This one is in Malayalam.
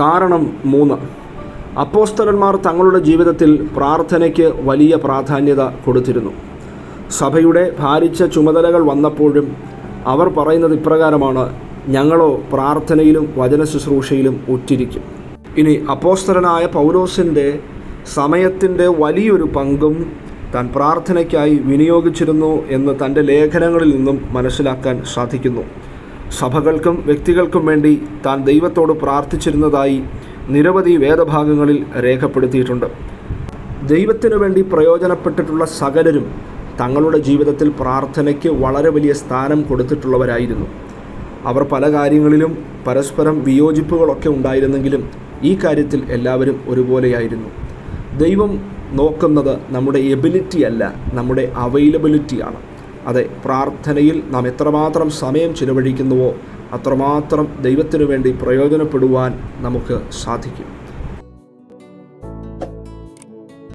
കാരണം മൂന്ന്. അപ്പോസ്തലന്മാർ തങ്ങളുടെ ജീവിതത്തിൽ പ്രാർത്ഥനയ്ക്ക് വലിയ പ്രാധാന്യത കൊടുത്തിരുന്നു. സഭയുടെ ഭാരിച്ച ചുമതലകൾ വന്നപ്പോഴും അവർ പറയുന്നത് ഇപ്രകാരമാണ് ഞങ്ങളോ പ്രാർത്ഥനയിലും വചന ശുശ്രൂഷയിലും ഉറ്റിരിക്കും. ഇനി അപ്പോസ്തലനായ പൗലോസിന്റെ സമയത്തിന്റെ വലിയൊരു പങ്കും താൻ പ്രാർത്ഥനയ്ക്കായി വിനിയോഗിച്ചിരുന്നു എന്ന് തന്റെ ലേഖനങ്ങളിൽ നിന്നും മനസ്സിലാക്കാൻ സാധിക്കുന്നു. സഭകൾക്കും വ്യക്തികൾക്കും വേണ്ടി താൻ ദൈവത്തോട് പ്രാർത്ഥിച്ചിരുന്നതായി നിരവധി വേദഭാഗങ്ങളിൽ രേഖപ്പെടുത്തിയിട്ടുണ്ട്. ദൈവത്തിനു വേണ്ടി പ്രയോജനപ്പെട്ടിട്ടുള്ള സകലരും തങ്ങളുടെ ജീവിതത്തിൽ പ്രാർത്ഥനയ്ക്ക് വളരെ വലിയ സ്ഥാനം കൊടുത്തിട്ടുള്ളവരായിരുന്നു. അവർ പല കാര്യങ്ങളിലും പരസ്പരം വിയോജിപ്പുകളൊക്കെ ഉണ്ടായിരുന്നെങ്കിലും ഈ കാര്യത്തിൽ എല്ലാവരും ഒരുപോലെയായിരുന്നു. ദൈവം നോക്കുന്നത് നമ്മുടെ എബിലിറ്റി അല്ല നമ്മുടെ അവൈലബിലിറ്റിയാണ്. അതെ പ്രാർത്ഥനയിൽ നാം എത്രമാത്രം സമയം ചിലവഴിക്കുന്നുവോ അത്രമാത്രം ദൈവത്തിനു വേണ്ടി പ്രയോജനപ്പെടുവാൻ നമുക്ക് സാധിക്കും.